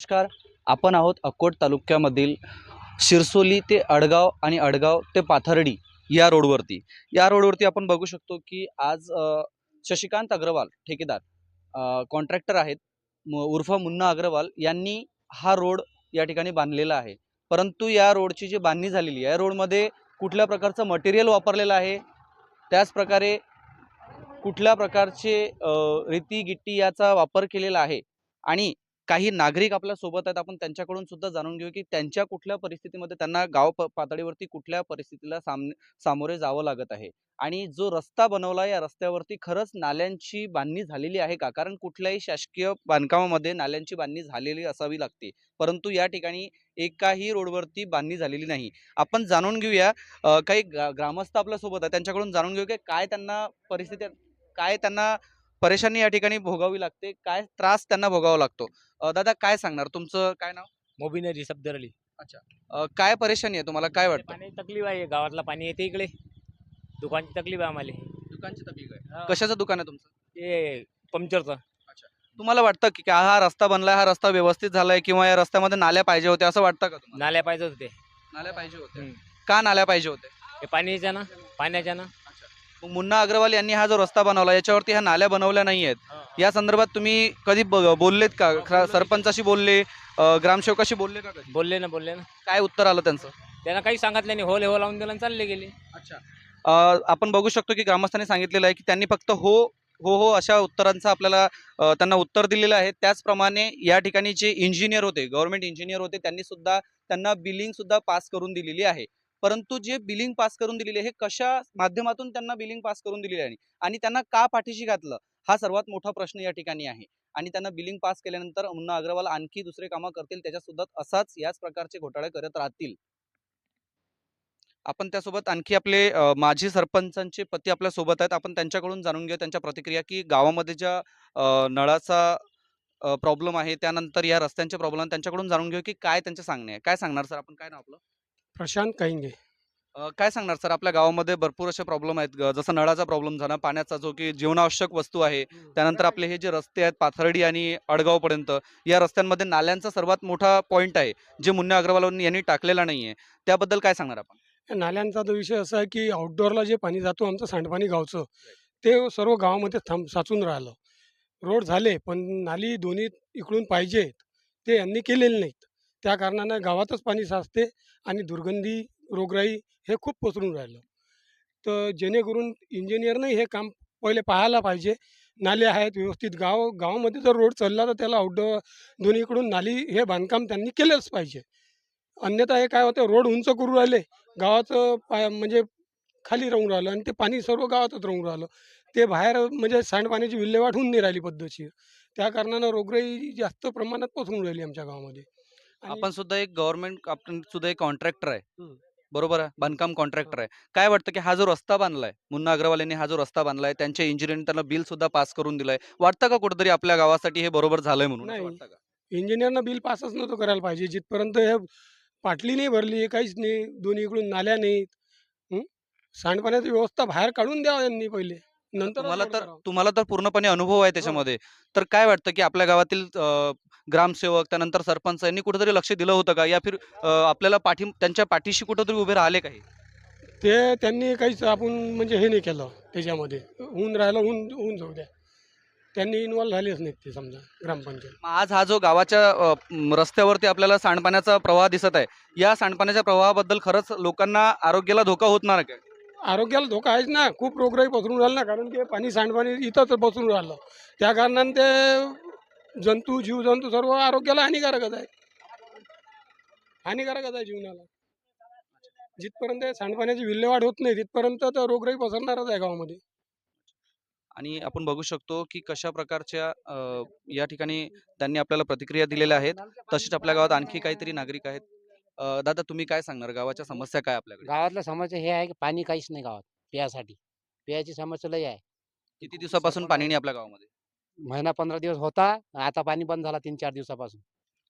नमस्कार. आपण आहोत अकोट तालुक्यामधील शिरसोली ते अडगाव आणि अडगाव ते पाथर्डी या रोडवरती. या रोडवरती आपण बघू शकतो की आज शशिकांत अग्रवाल ठेकेदार कॉन्ट्रॅक्टर आहेत. उर्फ मुन्ना अग्रवाल यांनी हा रोड या ठिकाणी बांधलेला आहे. परंतु या रोडची जी बांधणी झालेली आहे या रोडमध्ये कुठल्या प्रकारचं मटेरियल वापरलेलं आहे? त्याचप्रकारे कुठल्या प्रकारचे रीती गिट्टी याचा वापर केलेला आहे? आणि काही नागरिक आपल्यासोबत आहेत आपण त्यांच्याकडून सुद्धा जाणून घेऊ की त्यांच्या कुठल्या परिस्थितीमध्ये त्यांना गाव प- पातळीवरती कुठल्या परिस्थितीला सामने सामोरे जावं लागत आहे? आणि जो रस्ता बनवला या रस्त्यावरती खरंच नाल्यांची बांधणी झालेली आहे का? कारण कुठल्याही शासकीय बांधकामामध्ये नाल्यांची बांधणी झालेली असावी लागते. परंतु या ठिकाणी एकाही रोडवरती बांधणी झालेली नाही. आपण जाणून घेऊया काही ग्रामस्थ आपल्यासोबत आहे त्यांच्याकडून जाणून घेऊ की काय त्यांना परिस्थिती काय त्यांना परेशानी या ठिकाणी भोगावी लागते. काय त्रास त्यांना भोगावा लागतो. अ, दादा काय सांगणार? तुमचं काय नाव? मोबिनरी सफदर अली अ, काय परेशानी आहे? तुम्हाला काय वाटतं? पाणी तकलीफ आहे. गावातला पाणी येते इकडे. दुकानची तकलीफ आहे आम्हाला. दुकानची तकलीफ आहे. कशाचं दुकान आहे तुमचं? ते पंक्चरचं. तुम्हाला वाटतं की का हा रस्ता बनलाय हा रस्ता व्यवस्थित झालाय किंवा या रस्त्यामध्ये नाल्या पाहिजे होत्या असं वाटतं का तुम्हाला? नाल्या पाहिजे होते. नाल्या पाहिजे होत्या. हम्म. का नाल्या पाहिजे होत्या? हे पाण्याच्या ना पाण्याच्या ना. मुन्ना अग्रवाल यांनी हा जो रस्ता बनवला याच्यावरती ह्या नाल्या बनवल्या नाही आहेत या संदर्भात तुम्ही कधी ब- बोललेत का? ख- सरपंचाशी बोलले अ, ग्रामसेवकाशी बोलले का कधी? बोलले ना बोलले ना. काय उत्तर आलं त्यांचं? त्यांना काही सांगितलं नाही. होल हो लावून दिलं आणि चालले गेले. अच्छा. अ, आपण बघू शकतो की ग्रामस्थांनी सांगितलेलं आहे की त्यांनी फक्त हो हो हो अशा उत्तरांचं आपल्याला अ, त्यांना उत्तर दिलेलं आहे. त्याचप्रमाणे या ठिकाणी जे इंजिनियर होते गव्हर्नमेंट इंजिनियर होते त्यांनी सुद्धा त्यांना बिलिंग सुद्धा पास करून दिलेली आहे. परंतु जे बिलिंग पास करून दिलेले हे कशा माध्यमातून त्यांना बिलिंग पास करून दिलेले आहे आणि त्यांना का पाठीशी घातलं? हा सर्वात मोठा प्रश्न या ठिकाणी आहे. आणि त्यांना बिलिंग पास केल्यानंतर मुन्ना अग्रवाल आणखी दुसरे कामं करतील त्याच्या सुद्धा असाच याच प्रकारचे घोटाळे करत राहतील. आपण त्यासोबत आणखी आपले माजी सरपंचांचे पती आपल्यासोबत आहेत. आपण त्यांच्याकडून जाणून घेऊ त्यांच्या प्रतिक्रिया की गावामध्ये ज्या नळाचा प्रॉब्लेम आहे त्यानंतर या रस्त्यांचे प्रॉब्लेम त्यांच्याकडून जाणून घेऊ की काय त्यांचे सांगणे आहे काय सांगणार सर? आपण काय नाव आपलं? प्रशांत काहिंगे. अ, काय सांगणार सर? आपल्या गावामध्ये भरपूर असे प्रॉब्लेम आहेत. ग- जसं नळाचा प्रॉब्लेम झाला पाण्याचा जो की जीवनावश्यक वस्तू आहे त्यानंतर आपले हे जे रस्ते आहेत पाथर्डी आणि अडगावपर्यंत या रस्त्यांमध्ये नाल्यांचा सर्वात मोठा पॉईंट आहे जे मुन्ना अग्रवाल यांनी टाकलेला नाही आहे त्याबद्दल काय सांगणार आपण? या नाल्यांचा तो विषय असा आहे की आउटडोअरला जे पाणी जातो आमचं सांडपाणी गावचं ते सर्व गावामध्ये थांब साचून राहिलं. रोड झाले पण नाली दोन्ही इकडून पाहिजेत ते यांनी केलेले नाहीत. त्या कारणानं गावातच पाणी साचते आणि दुर्गंधी रोगराई हे खूप पसरून राहिलं. तर जेणेकरून इंजिनियरने हे काम पहिले पाहायला पाहिजे. नाले आहेत व्यवस्थित. गाव गावामध्ये जर रोड चालला तर त्याला आउटडोअर दोन्हीकडून नाली हे बांधकाम त्यांनी केलंच पाहिजे. अन्यथा हे काय होतं रोड उंच करू राहिले गावाचं पाय म्हणजे खाली राहून राहिलं आणि ते पाणी सर्व गावातच राहून राहिलं. ते बाहेर म्हणजे सांडपाण्याची विल्हेवाट होऊन नाही राहिली पद्धतशीर. त्या कारणानं रोगराई जास्त प्रमाणात पसरून राहिली आमच्या गावामध्ये. आपण सुद्धा एक गव्हर्नमेंट आपण सुद्धा एक कॉन्ट्रॅक्टर आहे. बरोबर आहे? बांधकाम कॉन्ट्रॅक्टर आहे. काय वाटतं की हा जो रस्ता बांधलाय मुन्ना अग्रवाल यांनी हा जो रस्ता बांधलाय त्यांच्या इंजिनियरने त्यांना बिल सुद्धा पास करून दिलंय. वाटतं का कुठेतरी आपल्या गावासाठी हे बरोबर झालंय म्हणून असं नाही. वाटतं का? इंजिनियरनं बिल पासच नव्हतं करायला पाहिजे. जिथपर्यंत हे पाटली नाही भरली काहीच नाही. दोन्ही इकडून नाल्या नाहीत. हं? सांडपाण्याची व्यवस्था बाहेर काढून द्यावं यांनी पहिले. नंतर तुम्हाला तर तुम्हाला तर पूर्णपणे अनुभव आहे त्याच्यामध्ये. तर काय वाटतं की आपल्या गावातील अं, ग्रामसेवक त्यानंतर सरपंच यांनी कुठेतरी लक्ष दिलं होतं का? या फिर अं, आपल्याला पाठी त्यांच्या पाठीशी कुठेतरी उभे राहिले काही? ते त्यांनी काहीच आपण म्हणजे हे नाही केलं त्याच्यामध्ये. होऊन राहिलं होऊन होऊन जाऊ द्या. त्यांनी इन्व्हॉल्व झालेच नाहीत ते समजा ग्रामपंचायत. मग आज हा जो गावाच्या अ, म, रस्त्यावरती आपल्याला सांडपाण्याचा प्रवाह दिसत आहे या सांडपाण्याच्या प्रवाहाबद्दल खरंच लोकांना आरोग्याला धोका होणार का? आरोग्याला धोका आहेच ना. खूप रोगराई पसरून राहिला ना. कारण की पाणी सांडपाणी इथंच बसून राहिलं. त्या कारणाने ते जंतू जीवजंतू सर्व आरोग्याला हानिकारकच आहे हानिकारकच आहे जीवनाला. जिथपर्यंत सांडपाण्याची विल्हेवाट होत नाही तिथपर्यंत तर रोगराई पसरणारच आहे गावामध्ये. आणि आपण बघू शकतो की कशा प्रकारच्या या ठिकाणी त्यांनी आपल्याला प्रतिक्रिया दिलेल्या आहेत. तसेच आपल्या गावात आणखी काहीतरी नागरिक आहेत. अ, दादा तुम्ही काय सांगणार? गावाच्या समस्या काय आपल्याकडे? गावातल्या समस्या हे आहे की पाणी काहीच नाही गावात पियासाठी. पियाची समस्या लय आहे. किती दिवसापासून पाणी नाही आपल्या गावामध्ये? महिना पंधरा दिवस होता आता पाणी बंद झाला तीन चार दिवसापासून.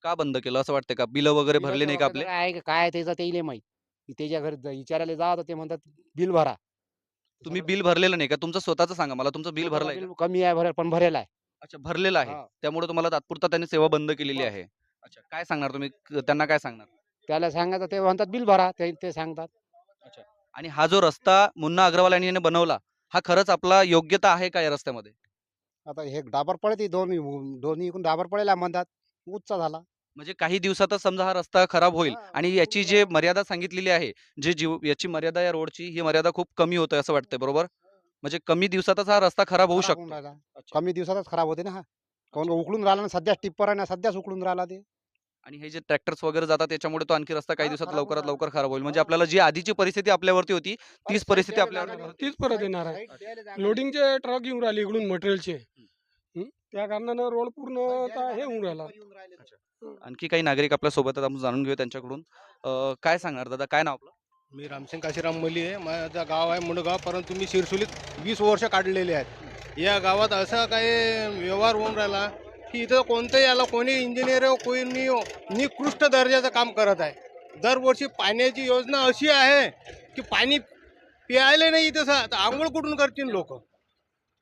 का बंद केलं? असं वाटतं का? बिलं वगैरे भरले नाही का आपले? काय आहे का- काय त्याचं माहीत. की त्याच्या घरी ज- विचारायला जा तर ते म्हणतात बिल भरा. तुम्ही बिल भरलेलं नाही का? तुमचं स्वतःचं सांगा मला तुमचं बिल भरलंय का? बिल कमी आहे भरेल पण भरेल आहे. अच्छा भरलेलं आहे. हा. त्यामुळे तुम्हाला तात्पुरता त्यांनी सेवा बंद केलेली बस. आहे. अच्छा काय सांगणार तुम्ही? क- त्यांना काय सांगणार? त्याला सांगायचं ते म्हणतात बिल भरा. ते ते सांगतात. आणि हा जो रस्ता मुन्ना अग्रवाल यांनी बनवला हा खरंच आपला योग्यता आहे का या रस्त्यामध्ये? आता हे डाबर पडते दोन्ही दोन्ही इकडून डाबर पडेला म्हणतात उच्च झाला. म्हणजे काही दिवसातच समजा हा रस्ता खराब होईल. आणि याची जे मर्यादा सांगितलेली आहे जे जीव याची मर्यादा या रोडची ही मर्यादा खूप कमी होते असं वाटतंय बरोबर? म्हणजे कमी दिवसातच हा रस्ता खराब होऊ शकतो. कमी दिवसातच खराब होते ना हा. कोण उकळून राहिला ना सध्या टिप्पर आहे ना सध्याच उकळून राहिला ते. आणि हे जे ट्रॅक्टर्स वगैरे जातात त्याच्यामुळे तो आणखी रस्ता काही दिवसात लवकरात. लवकर खराब होईल. म्हणजे हा. आपल्याला जी आधीची परिस्थिती आपल्यावरती होती तीच परिस्थिती आपल्यावर. तीच परत येणार आहे. लोडिंगचे ट्रक येऊन राहिले इकडून मटेरियलचे त्या कारणानं रोड पूर्ण हे होऊन राहिला. आणखी काही नागरिक आपल्यासोबत आहेत आपण जाणून घेऊया त्यांच्याकडून. काय सांगणार दादा? काय नाव आपलं? मी रामसिंग काशीराम मली आहे. माझं गाव आहे मुंडगाव परंतु मी शिरसुलीत वीस वर्ष काढलेले आहेत. या गावात असा काही व्यवहार होऊन राहिला की इथं कोणतंही याला कोणी इंजिनियर हो कोणी हो निकृष्ट दर्जाचं काम करत आहे. दरवर्षी पाण्याची योजना अशी आहे की पाणी प्यायला नाही इथं सा- आंघोळ कुठून करतील लोक?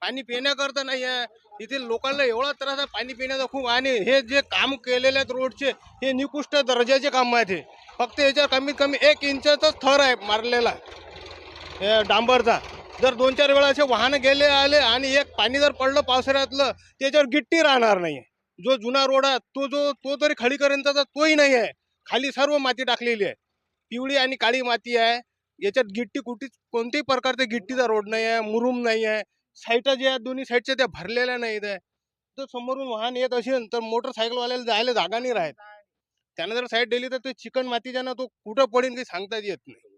पाणी पिण्याकरता नाही आहे. इथे लोकांना एवढा त्रास आहे पाणी पिण्याचा खूप आणि हे जे काम केलेले आहेत रोडचे हे निकृष्ट दर्जाचे काम आहेत हे. फक्त याच्यावर कमीत कमी एक इंचाचाच थर आहे मारलेला डांबरचा. जर दोन चार वेळा असे वाहनं गेले आले आणि एक पाणी जर पडलं पावसाळ्यातलं त्याच्यावर गिट्टी राहणार नाही जो जुना रोड आहे तो जो तो तरी खडीकरणचा तोही नाही आहे. खाली सर्व माती टाकलेली आहे. पिवळी आणि काळी माती आहे. याच्यात गिट्टी कुठेच कोणत्याही प्रकारचे गिट्टीचा रोड नाही आहे मुरुम नाही आहे. साईटा जे आहेत दोन्ही साईडच्या त्या भरलेल्या नाहीत आहे. जर समोरून वाहन येत असेल तर मोटरसायकलवाल्याला जायला जागा नाही राहत. त्यानं जर साईड दिली तर ते चिकन मातीच्या ना तो कुठं पडेल काही सांगताच येत नाही.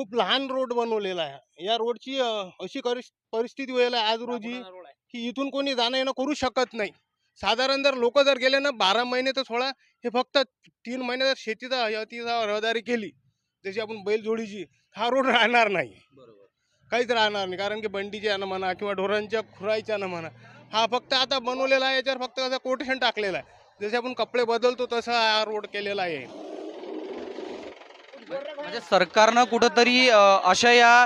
खूप लहान रोड बनवलेला आहे. या रोडची अशी परिस्थिती व्हायला आहे आज रोजी की इथून कोणी जाणं येणं करू शकत नाही. साधारण जर लोक जर गेले ना बारा महिने तर सोळा हे फक्त तीन महिने जर शेतीचा अतिचा रहदारी केली जशी आपण बैलजोडीची हा रोड राहणार नाही. काहीच राहणार नाही. कारण की बंडीच्या यानं म्हणा किंवा ढोरांच्या खुराईच्या यानं म्हणा हा फक्त आता बनवलेला आहे याच्यावर फक्त असं कोटेशन टाकलेलं आहे. जसे आपण कपडे बदलतो तसा हा रोड केलेला आहे. म्हणजे सरकारनं कुठंतरी अशा या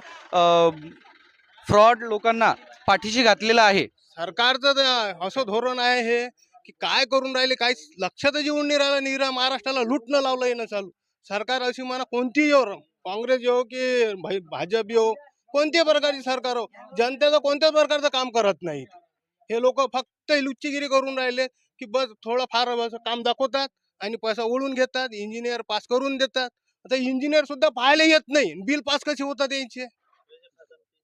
फ्रॉड लोकांना पाठीशी घातलेलं आहे. सरकारचं तर असं धोरण आहे हे की काय करून राहिले काही लक्षात येऊन नाही राहिलं. निरा महाराष्ट्राला लुटणं लावलं येणं चालू. सरकार अशी म्हणा कोणतीही हो काँग्रेस येऊ की भाजप येऊ कोणत्याही प्रकारची सरकार हो जनतेचं कोणत्याच प्रकारचं काम करत नाहीत. हे लोक फक्त लुच्चीगिरी करून राहिले की बस थोडं फार काम दाखवतात आणि पैसा ओळून घेतात इंजिनियर पास करून देतात. आता इंजिनियर सुद्धा पाहायला येत नाही. बिल पास कसे होतात यांचे?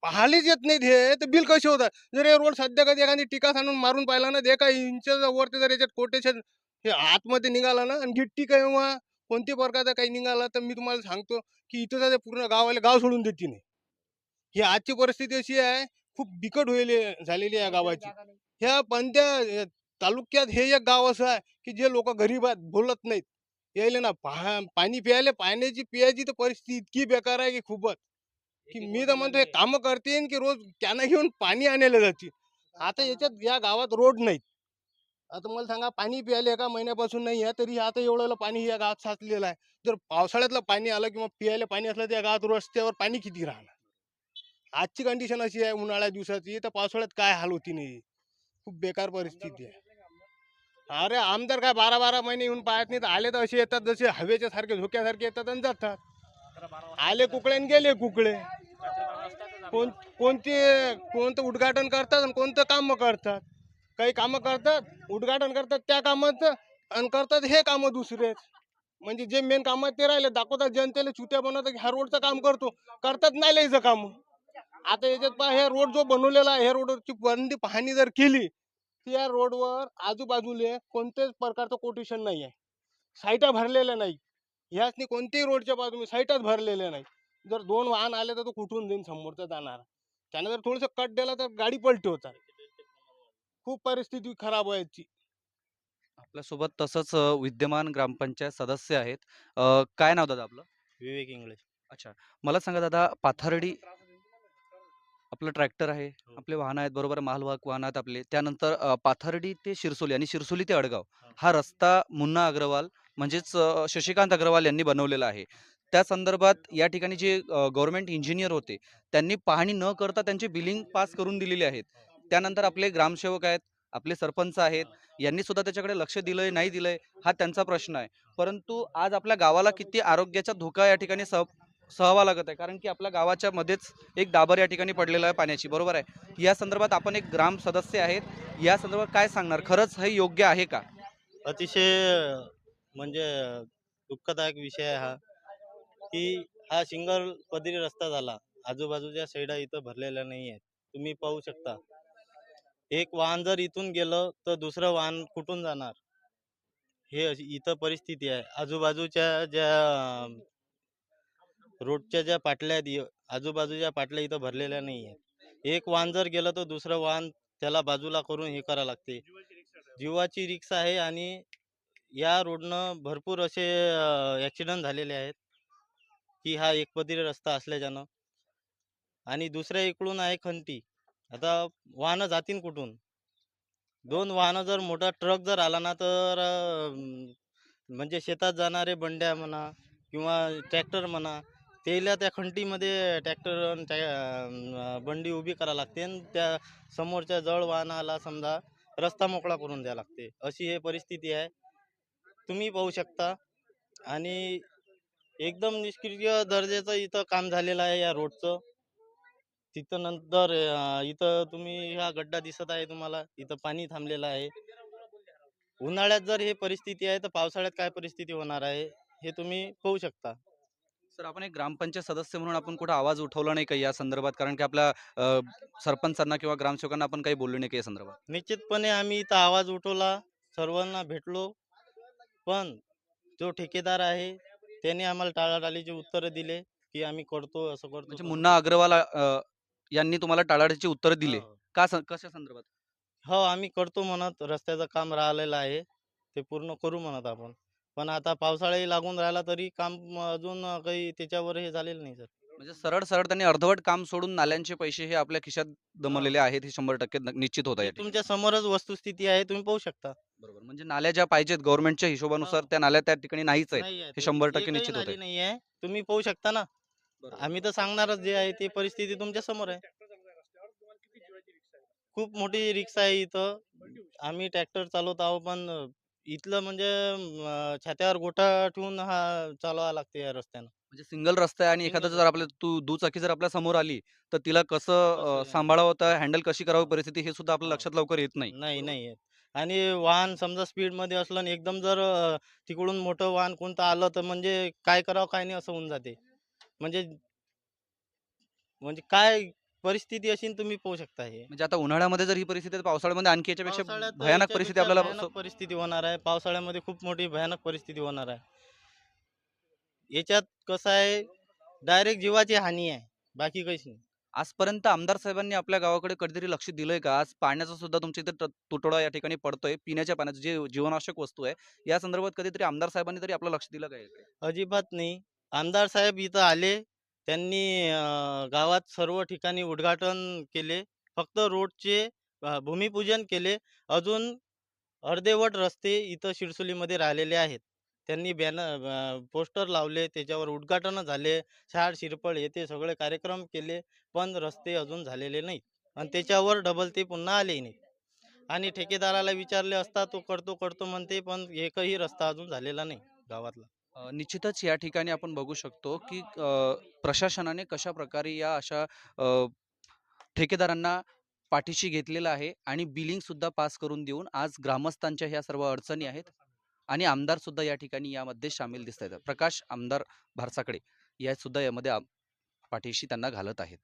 पाहायलाच येत नाहीत हे. तर बिल कसे होतात? जर हे रोड सध्या कधी एखादी टीका सांगून मारून पाहिला ना ते एका इंचच्या वरती जर याच्यात कोटेशन हे आतमध्ये निघाला ना आणि गिट्टी किंवा कोणत्या प्रकारचा काही निघाला तर मी तुम्हाला सांगतो की इथं ते पूर्ण गावाला गाव सोडून देते नाही. ही आजची परिस्थिती अशी आहे खूप बिकट होईल झालेली आहे या गावाची. ह्या पण त्या तालुक्यात हे एक गाव असं आहे की जे लोक गरीब आहेत बोलत नाहीत. यायले ना पहा पाणी प्यायले पाण्याची पियाची तर परिस्थिती इतकी बेकार आहे की खूपच. की मी तर म्हणतो हे कामं करतील की रोज त्यांना घेऊन पाणी आणायला जातील आता याच्यात या गावात रोड नाहीत. आता मला सांगा पाणी प्यायले एका महिन्यापासून नाही आहे तरी आता एवढं पाणी या गावात साचलेलं आहे. जर पावसाळ्यातलं पाणी आलं किंवा प्यायला पाणी असलं तर या गावात रस्त्यावर पाणी किती राहणार? आजची कंडिशन अशी आहे उन्हाळ्या दिवसाची तर पावसाळ्यात काय हाल होती नाही. खूप बेकार परिस्थिती आहे. अरे आमदार काय बारा बारा महिने येऊन पाहत नाहीत. आले तर असे येतात जसे हवेच्या सारखे झोक्यासारखे येतात आणि जातात. आले कुकडे आणि गेले कुकडे कोण कोणते कोणतं उद्घाटन करतात आणि कोणतं कामं करतात? काही कामं करतात उद्घाटन करतात त्या कामाचं आणि करतात हे कामं दुसरे म्हणजे जे मेन काम ते राहिले दाखवतात जनतेला चुत्या बनवतात की ह्या रोडचं काम करतो. करतात नाही लयचं काम आता याच्यात पहा हे रोड जो बनवलेला आहे ह्या रोडची बंदी पाहणी जर केली तर या रोडवर आजूबाजूले कोणत्याच प्रकारचं कोटेशन नाही आहे साईटा भरलेल्या नाही ह्याचनी कोणत्याही रोडच्या बाजूने साईटच भरलेल्या नाही जर दोन वाहन आले तर तो कुठून देईन? समोरचा जाणार. त्यानं जर थोडंसं कट दिला तर गाडी पलटी होतात. खूप परिस्थिती खराब आहे याची आपल्यासोबत तसंच अं, विद्यमान ग्रामपंचायत सदस्य आहेत. अं, काय नाव दादा आपलं? विवेक इंग्लिश मला सांगा दादा पाथर्डी आपलं ट्रॅक्टर आहे आपले वाहनं आहेत बरोबर मालवाहक वाहन आहेत आपले. त्यानंतर अं, पाथर्डी ते शिरसोली आणि शिरसोली ते अडगाव. हा. रस्ता मुन्ना अग्रवाल म्हणजेच अं, शशिकांत अग्रवाल यांनी बनवलेला आहे. त्या संदर्भात या ठिकाणी जे गव्हर्नमेंट इंजिनियर होते त्यांनी पाहणी न करता त्यांचे बिलिंग पास करून दिलेले आहेत. त्यानंतर आपले ग्रामसेवक आहेत आपले सरपंच आहेत यांनी सुद्धा त्याच्याकडे लक्ष दिलंय नाही दिलंय हा त्यांचा प्रश्न आहे. परंतु आज आपल्या गावाला किती आरोग्याचा धोका या ठिकाणी सह सहवा लागत आहे. कारण की आपल्या गावाच्या मध्येच एक डाबर या ठिकाणी पडलेलं आहे पाण्याची. बरोबर आहे? या संदर्भात आपण एक ग्राम सदस्य आहेत. या संदर्भात काय सांगणार? खरंच हे योग्य आहे का? अतिशय म्हणजे दुःखदायक विषय आहे हा की हा सिंगल पदरी रस्ता झाला. आजूबाजूच्या साईडा इथं भरलेल्या नाही आहेत. तुम्ही पाहू शकता. एक वाहन जर इथून गेलं तर दुसरं वाहन कुठून जाणार? हे इथं परिस्थिती आहे. आजूबाजूच्या ज्या रोडच्या ज्या पाटल्या आहेत आजूबाजूच्या पाटल्या इथं भरलेल्या नाही आहेत. एक वाहन जर गेलं तर दुसरं वाहन त्याला बाजूला करून हे करावं लागते. जीवाची रिक्षा आहे आणि या रोडनं भरपूर असे ॲक्सिडंट झालेले आहेत की हा एकपदरी रस्ता असल्याच्यानं. आणि दुसऱ्या इकडून आहे खंती आता वाहनं जातील कुठून? दोन वाहनं जर मोठा ट्रक जर आला ना तर म्हणजे शेतात जाणारे बंड्या म्हणा किंवा ट्रॅक्टर म्हणा त्याला त्या खंटीमध्ये ट्रॅक्टर बंडी उभी करा लागते आणि त्या समोरच्या जळ वाहनाला समजा रस्ता मोकळा करून द्यावा लागते. अशी हे परिस्थिती आहे. तुम्ही पाहू शकता. आणि एकदम निष्क्रिय दर्जाचं इथं काम झालेलं आहे या रोडचं. तिथं नंतर इथं तुम्ही हा गड्डा दिसत आहे तुम्हाला. इथं पाणी थांबलेलं आहे. उन्हाळ्यात जर हे परिस्थिती आहे तर पावसाळ्यात काय परिस्थिती होणार आहे हे तुम्ही पाहू शकता. सर आपण एक ग्रामपंचायत सदस्य म्हणून आपण कुठं आवाज उठवला नाही का या संदर्भात? कारण की आपल्या अ, सरपंचांना किंवा ग्रामसेवकांना आपण काही बोललो नाही का या संदर्भात. निश्चितपणे आम्ही इथं आवाज उठवला सर्वांना भेटलो. पण जो ठेकेदार आहे त्याने आम्हाला टाळाटाळीची उत्तरं दिले की आम्ही करतो असं करतो म्हणजे तसं मुन्ना अग्रवाल अ, यांनी तुम्हाला टाळाटाळीची उत्तर दिले. का स- कशा संदर्भात? हो आम्ही करतो म्हणत रस्त्याचं काम राहिलेलं आहे ते पूर्ण करू म्हणत आपण. पण आता पावसाळाही लागून राहिला तरी काम अजून काही त्याच्यावर हे झालेलं नाही सर. म्हणजे सरळ सरळ त्यांनी अर्धवट काम सोडून नाल्यांचे पैसे हे आपल्या खिशात दमलेले आहेत हे शंभर टक्के न- निश्चित होत आहे तुमच्या समोरच वस्तुस्थिती आहे तुम्ही पाहू शकता. बरोबर. म्हणजे नाल्या ज्या पाहिजेत गव्हर्नमेंटच्या हिशोबानुसार. त्या नाल्या त्या ठिकाणी नाहीच आहेत. नाही आहे. हे शंभर टक्के निश्चित नाली होतंय. नाही आहे. तुम्ही पाहू शकता ना. आम्ही तर सांगणारच जे आहे ते परिस्थिती तुमच्यासमोर आहे. खूप मोठी रिक्षा आहे इथं. आम्ही ट्रॅक्टर चालवत आहोत पण इथलं म्हणजे छात्यावर गोठा ठेवून हा चालवावा लागते या रस्त्यानं. म्हणजे सिंगल रस्ता आहे आणि एखादा Single जर आपल्या तू दुचाकी जर आपल्यासमोर आली तर तिला कसं अ, सांभाळावं होतं हँडल कशी करावी परिस्थिती हे सुद्धा आपल्या हो. लक्षात लवकर येत नाही. नाही नाही येत. आणि वाहन समजा स्पीडमध्ये असलं आणि एकदम जर अं, तिकडून मोठं वाहन कोणतं आलं तर म्हणजे काय करावं काय नाही असं होऊन जाते. म्हणजे म्हणजे काय परिस्थिती अशी तुम्ही पाहू शकता हे. म्हणजे आता उन्हाळ्यामध्ये जर ही परिस्थिती आहे, तर पावसाळ्यामध्ये आणखी याच्यापेक्षा पावसाळ्यात भयानक परिस्थिती आपल्याला भयानक परिस्थिती होणार आहे. पावसाळ्यामध्ये खूप मोठी भयानक परिस्थिती होणार आहे. याच्यात कसं आहे डायरेक्ट जीवाची हानी आहे. बाकी काहीच नाही. आजपर्यंत आमदार साहेबांनी आपल्या गावाकडे कधीतरी लक्ष दिलंय का? आज पाण्याचा सुद्धा तुमच्या इथे तुटवडा या ठिकाणी पडतोय. पिण्याच्या पाण्याचं जे जीवनावश्यक वस्तू आहे या संदर्भात कधीतरी आमदार साहेबांनी तरी आपलं लक्ष दिलं काय अजिबात नाही. आमदार साहेब इथं आले त्यांनी गावात सर्व ठिकाणी उद्घाटन केले. फक्त रोडचे भूमिपूजन केले. अजून अर्धेवट रस्ते इथं शिरसोलीमध्ये राहिलेले आहेत. त्यांनी बॅनर पोस्टर लावले त्याच्यावर उद्घाटन झाले. शाळ शिरपळ येथे सगळे कार्यक्रम केले पण रस्ते अजून झालेले नाही आणि त्याच्यावर डबल ते पुन्हा आले नाही आणि ठेकेदाराला विचारले असता तो करतो करतो म्हणते पण एकही रस्ता अजून झालेला नाही गावातला. निश्चितच या ठिकाणी आपण बघू शकतो की प्रशासनाने कशा प्रकारे या अशा ठेकेदारांना पाठीशी घेतलेलं आहे आणि बिलिंग सुद्धा पास करून देऊन आज ग्रामस्थांच्या ह्या सर्व अडचणी आहेत आणि आमदार सुद्धा या ठिकाणी यामध्ये सामील दिसत आहेत प्रकाश आमदार भारसाकडे या सुद्धा यामध्ये पाठीशी त्यांना घालत आहेत.